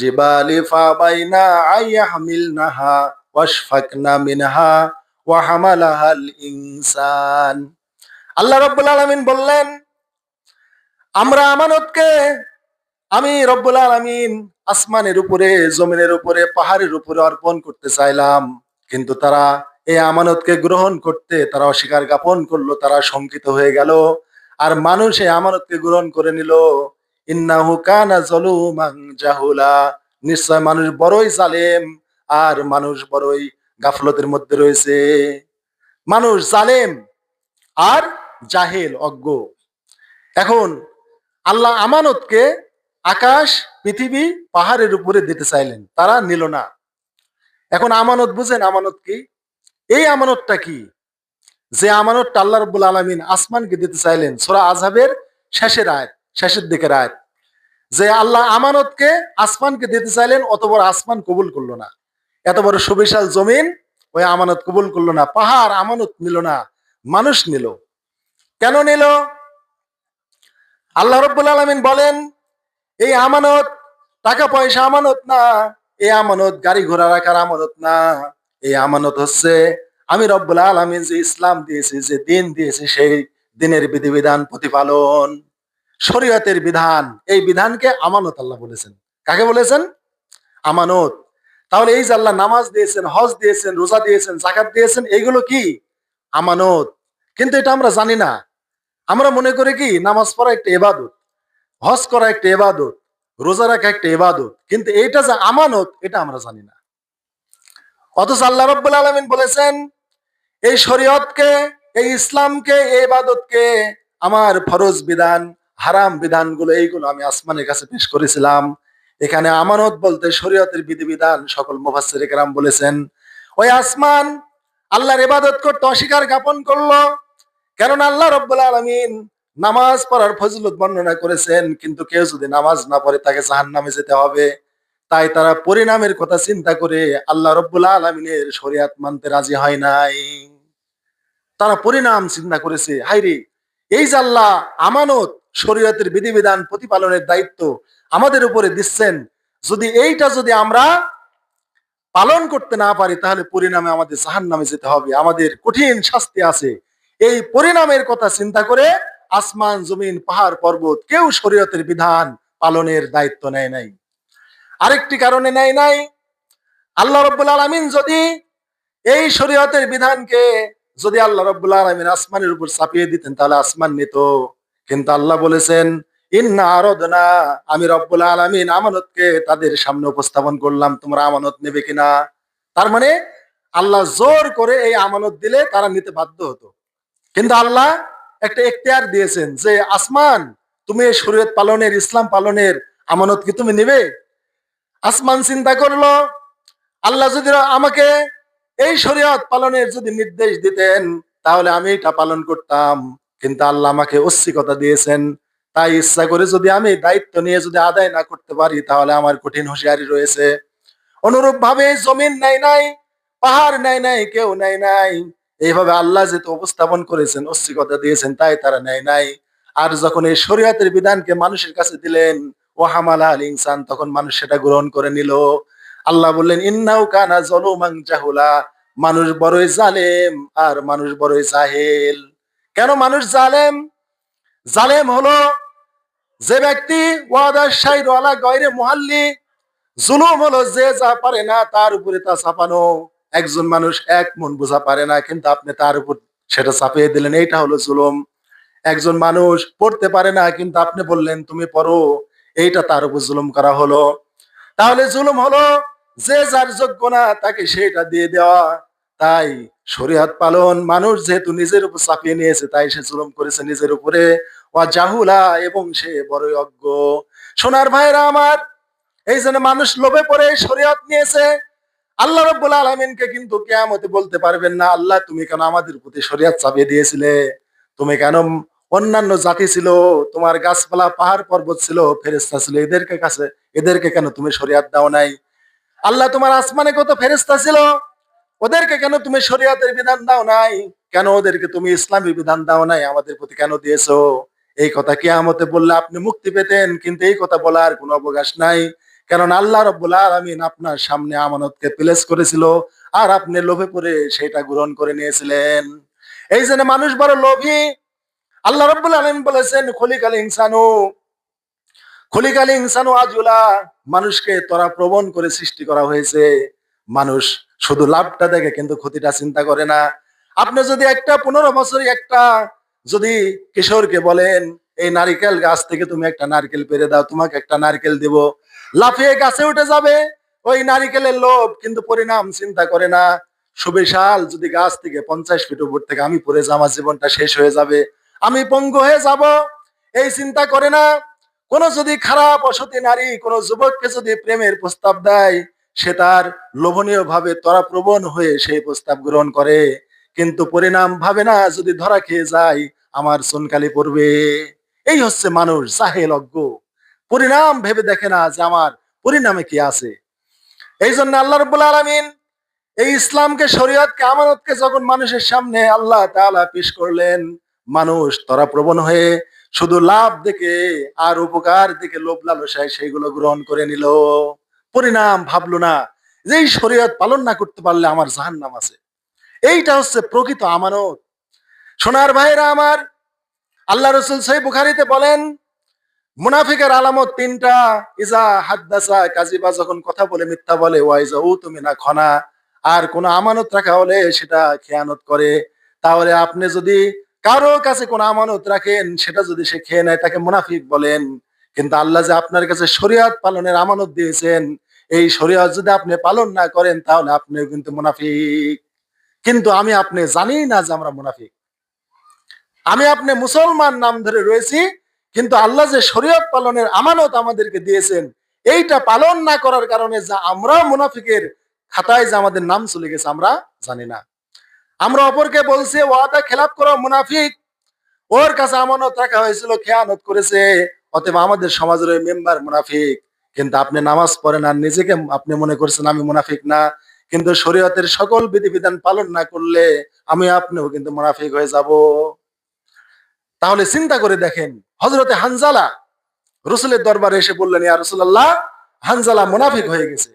জিবালি ফাবাইনা আইয়াহমিলনাহা ওয়াশফাকনা মিনহা ওয়া হামালাহাল ইনসান আল্লাহ রাব্বুল আলামিন বললেন, আমরা আমানতকে, আমি রব্বুল আলামিন আসমানের উপরে, জমিনের উপরে, পাহাড়ের উপরে অর্পণ করতে চাইলাম। কিন্তু তারা এই আমানতকে গ্রহণ করতে, তারা অস্বীকার জ্ঞাপন করল, তারা শঙ্কিত হয়ে গেল। আর মানুষ এই আমানতকে গ্রহণ করে নিল। ইন্নাহু কানা জাহুলা। নিশ্চয় মানুষ বড়ই জালেম, আর মানুষ বড়ই গাফলতের মধ্যে রয়েছে। মানুষ জালেম আর জাহেল, অজ্ঞ। এখন আল্লাহ আমানতকে আকাশ, পৃথিবী, পাহাড়ের উপরে দিতে চাইলেন, তারা নিল না। এখন আমানত বুঝেন, আমানত কি? এই আমানতটা কি? যে আমানতটা আল্লাহ রব্বুল আলমিন আসমানকে দিতে চাইলেন, সোরা আজহাবের শেষের আয়াত, শেষের দিকের আয়াত। যে আল্লাহ আমানতকে, আসমানকে দিতে চাইলেন, অত বড় আসমান কবুল করল না। এত বড় সুবিশাল জমিন, ওই আমানত কবুল করল না। পাহাড়, আমানত নিল না। মানুষ নিল। কেন নিল? আল্লাহ রব্বুল আলমিন বলেন, এই আমানত, টাকা পয়সা আমানত না। এই আমানত, গাড়ি ঘোড়া রাখার আমানত না। এই আমানত হচ্ছে, আমি রব্বুল আলমিন যে ইসলাম দিয়েছি, যে দিন দিয়েছি, সেই দিনের বিধিবিধান প্রতিপালন। শরীয়তের বিধান। এই বিধানকে আমানত আল্লাহ বলেছেন। কাকে বলেছেন? আমানত। তাহলে এই যে আল্লাহ নামাজ দিয়েছেন, হজ দিয়েছেন, রোজা দিয়েছেন জাকাত দিয়েছেন, এইগুলো কি? আমানত। কিন্তু এটা আমরা জানি না। আমরা মনে করি কি? নামাজ পড়া একটা এবাদত, হজ করা একটা এবাদত, রোজা রাখা একটা এবাদত। কিন্তু এইটা যে আমানত, এটা আমরা জানি না। অথচ আল্লাহ রব্বুল আলমিন বলেছেন, এই শরীয়তকে, এই ইসলামকে, এই ইবাদতকে আমার ফরজ বিধান। হারাম বিধানগুলো, এইগুলো আমি আসমানের কাছে পেশ করেছিলাম। এখানে আমানত বলতে শরীয়তের বিধিবিধান সকল মুফাসসির কেরাম বলেছেন। ওই আসমান আল্লাহর ইবাদত করতে অস্বীকার জ্ঞাপন করল। কেননা আল্লাহ রব্বুল আলমিন নামাজ পড়ার ফজলত বর্ণনা করেছেন, কিন্তু কেউ যদি নামাজ না পড়ে তাকে জাহান নামে যেতে হবে। তাই তারা পরিণামের কথা চিন্তা করে আল্লাহ রব্বুল আলমিনের শরিয়াত মানতে রাজি হয় নাই। তারা পরিণাম চিন্তা করেছে হাইরে এই যে আল্লাহ আমানত শরীয়তের বিধিবিধান প্রতিপালনের দায়িত্ব আমাদের উপরে দিচ্ছেন, যদি এইটা যদি আমরা পালন করতে না পারি, তাহলে পরিণামে আমাদের জাহান নামে যেতে হবে। আমাদের কঠিন শাস্তি আছে। এই পরিণামের কথা চিন্তা করে আসমান, জমিন, পাহাড়, পর্বত কেউ শরীয়তের বিধান পালনের দায়িত্ব নেয় নাই। আরেকটি কারণে নেয় নাই, আল্লাহ রব্বুল আলমিন যদি এই শরীয়তের বিধানকে যদি আল্লাহ রব্বুল আলমিন আসমানের উপর চাপিয়ে দিতেন, তাহলে আসমান নিত। কিন্তু আল্লাহ বলেছেন, ইন্না আরদনা, আমি রব্বুল আলমিন আমানতকে তাদের সামনে উপস্থাপন করলাম। তোমরা আমানত নেবে কিনা? তার মানে আল্লাহ জোর করে এই আমানত দিলে তারা নিতে বাধ্য হতো। কিন্তু আল্লাহ একটা এখতিয়ার দিয়েছেন যে, আসমান, তুমি শরীয়ত পালনের, ইসলাম পালনের আমানত কি তুমি নিবে? আসমান চিন্তা করল, আল্লাহ যদি আমাকে এই শরীয়ত পালনের যদি নির্দেশ দিতেন, তাহলে আমি এটা পালন করতাম। কিন্তু আল্লাহ আমাকে অস্বীকতা দিয়েছেন। তাই ইচ্ছা করে যদি আমি দায়িত্ব নিয়ে যদি আদায় না করতে পারি, তাহলে আমার কঠিন হুঁশিয়ারি রয়েছে। অনুরূপ ভাবে জমিন নাই নাই, পাহাড় নাই নাই, কেউ নাই নাই। এইভাবে আল্লাহ যেহেতু উপস্থাপন করেছেন অস্বীকতা দিয়েছেন, তাই তারা নেয় নাই। আর যখন এই শরীয়তের বিধানকে মানুষের কাছে দিলেন ও হামালা আল ইনসান, তখন মানুষ সেটা গ্রহণ করে নিল। আল্লাহ বললেন ইন্নাউ কানা জলুমাং জাহুলা। মানুষ বড়ই জালেম আর মানুষ বড়ই জাহেল। কেন মানুষ জালেম? জালেম হলো যে ব্যক্তি ওয়ালা মুহাল্লি, জুলুম হলো যে যা পারে না তার উপরে তা চাপানো একজন মানুষ এক মন বোঝা পারে না, কিন্তু আপনি তার উপর সেটা চাপিয়ে দিলেন, এইটা হলো জুলুম। একজন মানুষ পড়তে পারে না, কিন্তু আপনি বললেন, তুমি পড়ো। এইটা তার উপর জুলুম করা হলো। তাহলে জুলুম হলো যে যার যোগ্য না, তাকে সেটা দিয়ে দেওয়া। তাই শরীয়ত পালন মানুষ যেহেতু নিজের উপর চাপিয়ে নিয়েছে, তাই সে জুলুম করেছে নিজের উপরে। ওয়া জাহুলা, এবং সে বড়ই অজ্ঞ। সোনার ভাইরা আমার, এই জন্য মানুষ লোভে পড়ে শরীয়ত নিয়েছে। আল্লাহ রব্বুল আলমিনকে কিন্তু কেয়ামতে বলতে পারবেন না, আল্লাহ তুমি কেন আমাদের প্রতি শরিয়াত চাপিয়ে দিয়েছিলে? তুমি কেন অন্যান্য জাতি ছিল, তোমার গাছপালা, পাহাড় পর্বত ছিল ফেরেস্তা ছিল, এদেরকে কাছে এদেরকে কেন তুমি শরিয়াত দাও নাই? আল্লাহ তোমার আসমানে কত ফেরেস্তা ছিল? ওদেরকে কেন তুমি শরিয়াতের বিধান দাও নাই? কেন ওদেরকে তুমি ইসলামী বিধান দাও নাই? আমাদের প্রতি কেন দিয়েছ? এই কথা কেয়ামতে বললে আপনি মুক্তি পেতেন, কিন্তু এই কথা বলার কোনো অবকাশ নাই। কারণ আল্লাহ রব্বুল আলমিন আপনার সামনে আমানতকে প্লেস করেছিল, আর আপনি লোভে পড়ে সেটা গ্রহণ করে নিয়েছিলেন। এই জন্য মানুষ বড় লোভী। আল্লাহ রব্বুল আলমিন বলেছেন, খলিকাল ইনসানু খলিকাল ইনসানু আজুলা, মানুষকে তরা প্রবণ করে সৃষ্টি করা হয়েছে। মানুষ শুধু লাভটা দেখে কিন্তু ক্ষতিটা চিন্তা করে না। আপনি যদি একটা পনেরো বছরই একটা যদি কিশোরকে বলেন, এই নারিকেল গাছ থেকে তুমি একটা নারকেল পেরে দাও, তোমাকে একটা নারকেল দিব। লাফিয়ে গাছে উঠে যাবে ওই নারিকেলের লোভ, কিন্তু পরিণাম চিন্তা করে না। সুবিশাল যদি গাছ থেকে পঞ্চাশ ফিট উপর থেকে আমি পড়ে যাও আমার জীবনটা শেষ হয়ে যাবে। আমি পঙ্গু হয়ে যাব, এই চিন্তা করে না। কোন যদি খারাপ অসতী নারী কোন যুবককে যদি প্রেমের প্রস্তাব দেয়, সে তার লোভনীয় ভাবে তরাপ্রবণ হয়ে সেই প্রস্তাব গ্রহণ করে। কিন্তু পরিণাম ভাবে না, যদি ধরা খেয়ে যায়, আমার চুনকালি পড়বে। এই হচ্ছে মানুষ জাহেল অজ্ঞ পরিণাম ভেবে দেখে না যে আমার পরিণামে কি আছে। এই জন্য আল্লাহ রব্বুল আলমিন এই ইসলামকে, শরীয়তকে, আমানতকে যখন মানুষের সামনে আল্লাহ তাআলা পেশ করলেন, মানুষ তরা প্রবণ হয়ে শুধু লাভ দেখে আর উপকার দেখে লোভ লালসায় সেইগুলো গ্রহণ করে নিল। পরিণাম ভাবলো না যে এই শরীয়ত পালন না করতে পারলে আমার জাহান নাম আছে। এইটা হচ্ছে প্রকৃত আমানত। সোনার ভাইরা আমার, আল্লাহ রসুল সেই বুখারিতে বলেন, মুনাফিকের আলামত তিনটা, ইজা হাদ্দাসা কাজিবা যখন কথা বলে, মিথ্যা বলে ওয়াইজা ও তুমি না খনা, আর কোন আমানত রাখা হলে সেটা খেয়ানত করে। তাহলে আপনি যদি কারও কাছে কোন আমানত রাখেন, সেটা যদি সে খেয়ে নেয় তাকে মুনাফিক বলেন। কিন্তু আল্লাহ যে আপনার কাছে শরিয়াত পালনের আমানত দিয়েছেন, এই শরিয়াত যদি আপনি পালন না করেন, তাহলে আপনি কিন্তু মুনাফিক। কিন্তু আমি আপনি জানি না যে আমরা মুনাফিক। আমি আপনি মুসলমান নাম ধরে রয়েছি, কিন্তু আল্লাহ যে শরীয়ত পালনের আমানত আমাদেরকে দিয়েছেন, এইটা পালন না করার কারণে যা আমরা মুনাফিকের খাতায় যে আমাদের নাম চলে গেছে, আমরা জানি না। আমরা অপরকে বলছি, ওয়াদা খেলাপ করা, মুনাফিক। ওর কাছে আমানত রাখা হয়েছিল, খেয়ানত করেছে। অতএব আমাদের সমাজের ওই মেম্বার মুনাফিক। কিন্তু আপনি নামাজ পড়েন আর নিজেকে আপনি মনে করছেন আমি মুনাফিক না। কিন্তু শরীয়তের সকল বিধিবিধান পালন না করলে আমি আপনিও কিন্তু মুনাফিক হয়ে যাব। তাহলে চিন্তা করে দেখেন হজরতে হানজালা রসুলের দরবারে এসে বললেন, ইয়া রসুল্লাহ হানজালা মুনাফিক হয়ে গেছে।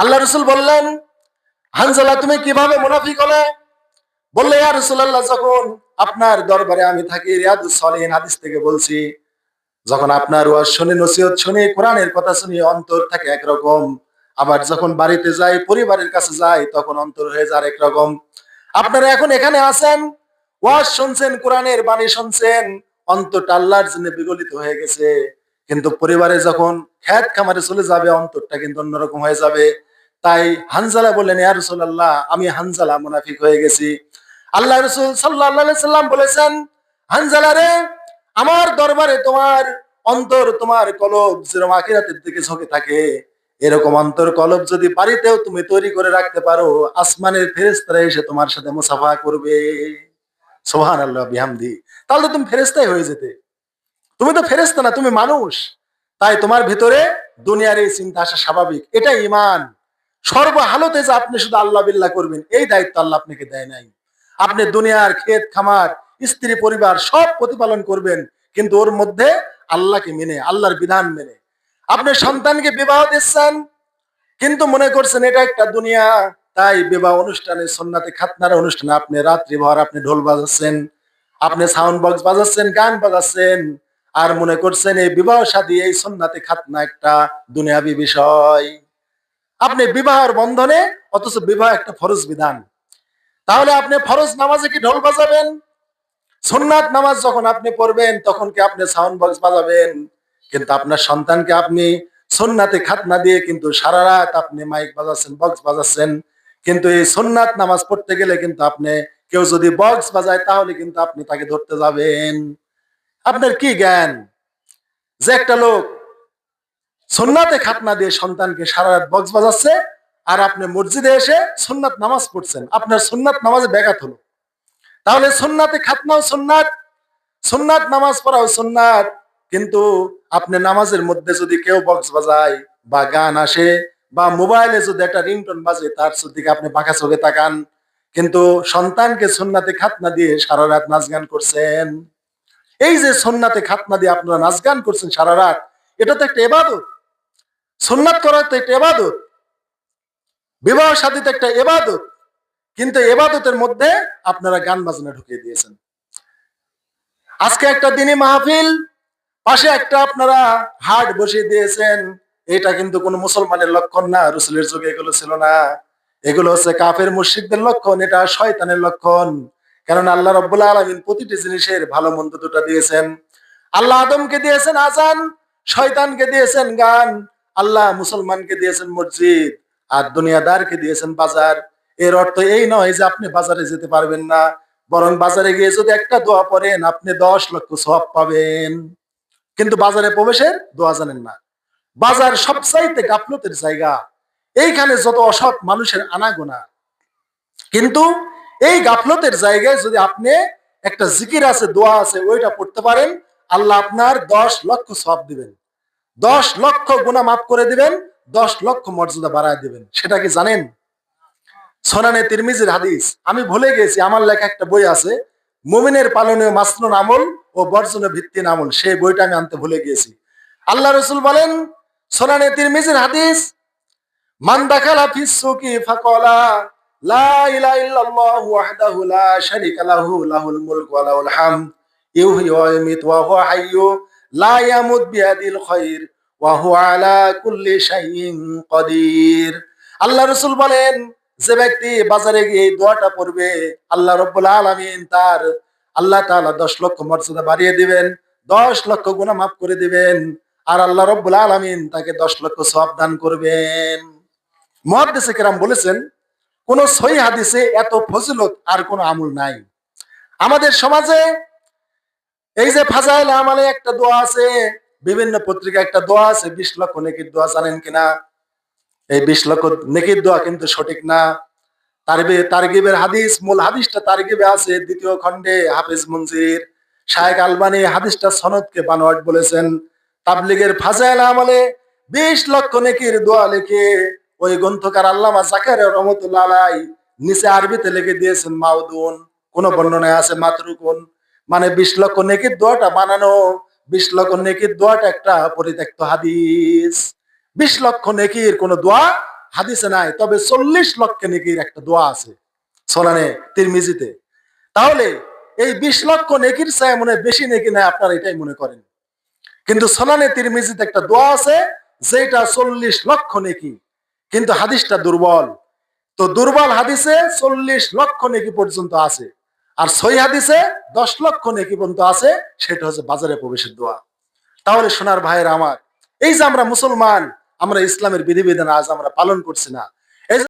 আল্লাহ রসুল বললেন হানজালা, তুমি কীভাবে মুনাফিক হলে? বললে, ইয়া রসুল্লাহ যখন আপনার দরবারে আমি থাকি, রিয়াদুস সলিন হাদিস থেকে বলছি, যখন আপনার ওয়াজ শুনে, নসিহত শুনে, কোরআনের কথা শুনি, অন্তর থাকে একরকম। আবার যখন বাড়িতে যাই, পরিবারের কাছে যাই, তখন অন্তর হয়ে যায় একরকম আপনারা এখন এখানে আছেন, ওয়াজ শুনছেন, কোরআনের বাণী শুনছেন, অন্তরটা আল্লাহর জন্য বিগলিত হয়ে গেছে। কিন্তু পরিবারে যখন খ্যাত খামারে চলে যাবে, অন্তরটা কিন্তু অন্যরকম হয়ে যাবে। তাই হানজালা বললেন, ইয়া রাসূলুল্লাহ, আমি হানজালা মুনাফিক হয়ে গেছি। আল্লাহ রসুল সাল্লাল্লাহু সাল্লাম বলেছেন, হানজালা রে, আমার দরবারে তোমার অন্তর, তোমার কলব যেরকম আখিরাতের দিকে ঝোঁকে থাকে, এরকম অন্তর কলব যদি বাড়িতেও তুমি তৈরি করে রাখতে পারো, আসমানের ফেরেস্তারা এসে তোমার সাথে মুসাফা করবে। সোহান আল্লাহ বিহামদি। তাহলে তুমি ফেরেস্তাই হয়ে যেতে। তুমি তো ফেরেস্তা না, তুমি মানুষ। তাই তোমার ভিতরে দুনিয়ার এই চিন্তা আসা স্বাভাবিক। এটাই ইমান সর্বহালতে যে আপনি শুধু আল্লাহ বিল্লাহ করবেন এই দায়িত্ব আল্লাহ আপনাকে দেয় নাই। আপনি দুনিয়ার ক্ষেত খামার স্ত্রী পরিবার সব প্রতিপালন করবেন কিন্তু ওর মধ্যে আল্লাহকে মেনে আল্লাহর বিধান মেনে। আপনি সন্তানকে বিবাহ দিচ্ছেন কিন্তু মনে করছেন এটা একটা দুনিয়া তাই বিবাহ অনুষ্ঠানে সন্নাতে খাতনার অনুষ্ঠানে আপনি রাত্রি ভর আপনি ঢোল বাজাচ্ছেন আপনি সাউন্ড বক্স বাজাচ্ছেন গান বাজাচ্ছেন আর মনে করছেন এই বিবাহ সাদী এই সন্নাতে খাতনা একটা দুনিয়াবি বিষয়। আপনি বিবাহের বন্ধনে অথচ বিবাহ একটা ফরজ বিধান। তাহলে আপনি ফরজ নামাজে কি ঢোল বাজাবেন? সুন্নাত নামাজ যখন আপনি পড়বেন তখন কি আপনি সাউন্ড বক্স বাজাবেন? কিন্তু আপনার সন্তানকে আপনি সুন্নাতে খাতনা দিয়ে কিন্তু সারা রাত আপনি মাইক বাজাচ্ছেন বক্স বাজাচ্ছেন। কিন্তু এই সুন্নাত নামাজ পড়তে গেলে কিন্তু আপনি কেউ যদি বক্স বাজায় তাহলে কিন্তু আপনি তাকে ধরতে যাবেন। আপনার কি জ্ঞান? যে একটা লোক সুন্নাতে খাতনা দিয়ে সন্তানকে সারা রাত বক্স বাজাচ্ছে, আর আপনি মসজিদে এসে সুন্নাত নামাজ পড়ছেন। আপনার সুন্নাত নামাজে ব্যাঘাত হলো। তাহলে সুন্নাতে খাতনাও সুন্নাত সুন্নাত নামাজ পড়াও সুন্নাত কিন্তু আপনি নামাজের মধ্যে যদি কেউ বক্স বাজায় বা গান আসে, বা মোবাইলে যদি একটা রিংটন বাজে, তার দিকে আপনি বাঁকা চোখে তাকান, কিন্তু সন্তানকে সুন্নাতে খাতনা দিয়ে সারা রাত নাচ গান করছেন, এই যে সন্নাতে খাতনা দিয়ে আপনারা নাচ গান করছেন সারা রাত, এটা তো একটা এবাদত। সুন্নাত করা তো একটা এবাদত বিবাহ সাথীতে একটা এবাদত কিন্তু এবাদতের মধ্যে আপনারা গান বাজনা ঢুকিয়ে দিয়েছেন। আজকে একটা দিনই মাহফিল, পাশে একটা আপনারা হাট বসিয়ে দিয়েছেন। এটা কিন্তু কোনো মুসলমানের লক্ষণ না, রসুলের যুগে এগুলো ছিল না। এগুলো হচ্ছে কাফের মুশরিকদের লক্ষণ, এটা শয়তানের লক্ষণ। কারণ আল্লাহ রব্বুল্লাহ আলমিন প্রতিটি জিনিসের ভালো মন্দ দুটা দিয়েছেন। আল্লাহ আদমকে দিয়েছেন আজান, শয়তানকে দিয়েছেন গান। আল্লাহ মুসলমানকে দিয়েছেন মসজিদ আর দুনিয়াদারকে দিয়েছেন বাজার। এর অর্থ এই নয় যে আপনি বাজারে যেতে পারবেন না, বরং বাজারে গিয়ে যদি একটা দোয়া পড়েন, আপনি দশ লক্ষ সব পাবেন। কিন্তু বাজারে প্রবেশের দোয়া জানেন না। বাজার সবচাইতে গাফলতের জায়গা। এইখানে যত অসৎ মানুষের আনাগোনা। কিন্তু এই গাফলতের জায়গায় যদি আপনি একটা জিকির আছে, দোয়া আছে, ওইটা পড়তে পারেন, আল্লাহ আপনার দশ লক্ষ সব দিবেন। দশ লক্ষ গুণা মাফ করে দিবেন, দশ লক্ষ মর্যাদা বাড়ায় দিবেন। সেটা কি জানেন? সোনানে তিরমিজির হাদিস। আমি ভুলে গেছি, আমার লেখা একটা বই আছে, মুমিনের পালনীয় মাসনুন আমল ও বর্জনের ভিত্তিন আমল। সেই বইটা আমি আনতে ভুলে গিয়েছি আল্লাহ রসুল বলেন, সোনানে তিরমিজির হাদিস, মান ফাকালা, লা ইলাহা ইল্লাল্লাহু ওয়াহদাহু লা শারীকা লাহু, লাহুল মুলকু ওয়া লাহুল হামদ ইউহয়ি ওয়া ইউমীতু ওয়া হুয়া হাইয়্যু আল্লাহ রাসূল বলেন, যে ব্যক্তি বাজারে গিয়ে দোয়াটা পড়বে, আল্লাহ রব্বুল আলামিন তার আল্লাহ তাআলা 10 লক্ষ মর্যাদা বাড়িয়ে দিবেন 10 লক্ষ গুনাহ মাফ করে দিবেন, আর আল্লাহ রব্বুল আলামিন তাকে 10 লক্ষ সওয়াব দান করবেন। মুহাদ্দিস বলেছেন, কোন সহি হাদিসে এত ফজিলত আর কোন আমল নাই। আমাদের সমাজে এই যে ফাজাইল আমালে একটা দোয়া আছে, বিভিন্ন পত্রিকা একটা দোয়া আছে, বিশ লক্ষ নেকির দোয়া জানেন কিনা? এই বিশ লক্ষ নেকির দোয়া কিন্তু সঠিক না। তারবে তারগিবের হাদিস, মূল হাদিসটা তারগিবে আছে, দ্বিতীয় খণ্ডে হাফিজ মঞ্জির শায়েক আলবানি হাদিসটা সনদকে বানোয়াট বলেছেন। তাবলিগের ফাজাইল আমলে বিশ লক্ষ নেকির দোয়া লিখে ওই গ্রন্থকার আল্লামা জাকার রহমতুল্লাহ নিচে আরবিতে লিখে দিয়েছেন, মাউদুন। কোন বর্ণনায় আছে, মাতরুকুন। মানে বিশ লক্ষ নেকির দোয়াটা বানানো, বিশ লক্ষ নেকির দোয়াটা একটা পরিত্যক্ত হাদিস। বিশ লক্ষ নেকির কোন দোয়া হাদিসে নাই, তবে চল্লিশ লক্ষ নেকির একটা দোয়া আছে সোলানে তিরমিজিতে। তাহলে এই বিশ লক্ষ নেকির চাই মনে বেশি নেকি নাই আপনারা এটাই মনে করেন। কিন্তু সোলানে তিরমিজিতে একটা দোয়া আছে যেটা চল্লিশ লক্ষ নেকি। কিন্তু হাদিসটা দুর্বল। তো দুর্বল হাদিসে চল্লিশ লক্ষ নেকি পর্যন্ত আছে। আর সই হাদিসে দশ লক্ষ নেকি পর্যন্ত আছে, সেটা হচ্ছে বাজারে প্রবেশের দোয়া। তাহলে সোনার ভাইয়ের আমার, এই যে আমরা মুসলমান, আমরা ইসলামের বিধিবিধান আজ আমরা পালন করছি না